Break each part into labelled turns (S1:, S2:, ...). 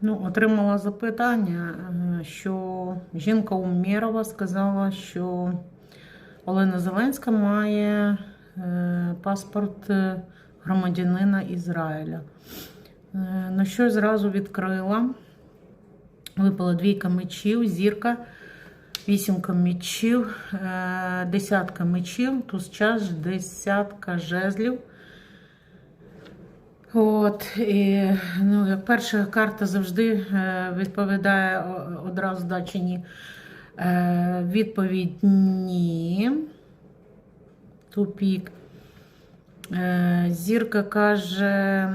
S1: Ну, отримала запитання, е, що жінка Умєрова сказала, що Олена Зеленська має е, паспорт е, громадянина Ізраїля. На що зразу відкрила. Випала двійка мечів, зірка, вісімка мечів, десятка мечів, туз час, десятка жезлів. От, і, ну, як перша карта завжди е, відповідає одразу да чи ні. Е, відповідь ні. Тупік. Е, зірка каже,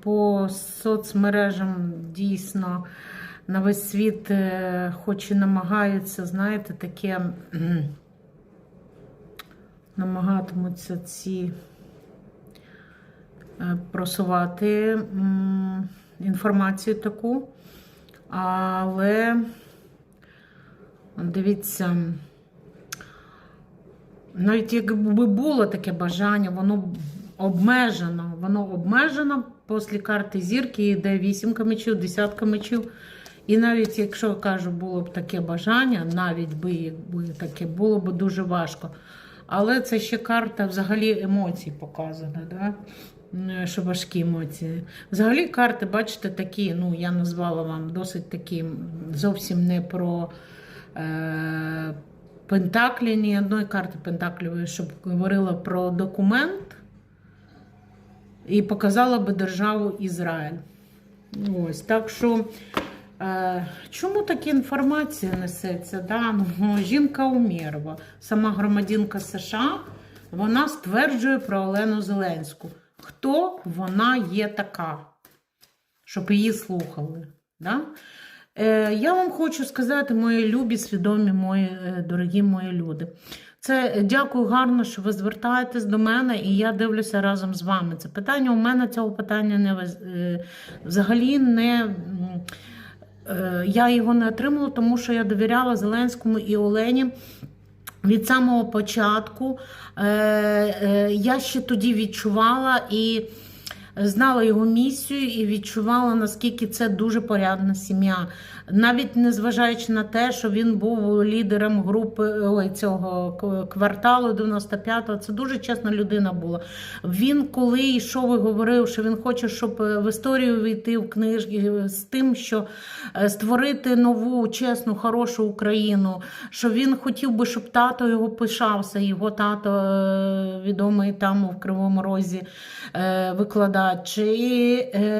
S1: по соцмережам дійсно на весь світ, хоч і намагаються, знаєте, таке намагатимуться ці просувати інформацію таку. Але дивіться, навіть якби було таке бажання, воно обмежено. Воно обмежено після карти зірки йде вісімка мечів, десятка мечів. І навіть якщо кажу, було б таке бажання, навіть би таке було б дуже важко. Але це ще карта взагалі емоцій показана, да? Що важкі емоції. Взагалі карти, бачите, такі, ну я назвала вам досить такі зовсім не про е, Пентаклі, ні одної карти Пентаклівої, щоб говорила про документ і показала би державу Ізраїль. Ось, так що, е, чому така інформація несеться? Да? Ну, жінка Умєрова, сама громадянка США, вона стверджує про Олену Зеленську. Хто вона є така, щоб її слухали? Да? Е, я вам хочу сказати, мої любі, свідомі, мої е, дорогі мої люди. Це е, дякую гарно, що ви звертаєтесь до мене, і я дивлюся разом з вами. Це питання у мене цього питання не е, взагалі не. Я його не отримала, тому що я довіряла Зеленському і Олені. Від самого початку. Е, е, я ще тоді відчувала і знала його місію, і відчувала, наскільки це дуже порядна сім'я. Навіть незважаючи на те, що він був лідером групи ой, цього кварталу 95-го, це дуже чесна людина була. Він, коли йшов і говорив, що він хоче, щоб е, в історію війти в книжки з тим, що е, створити нову, чесну, хорошу Україну, що він хотів би, щоб тато його пишався, його тато е, відомий там в Кривому Розі е, І, е,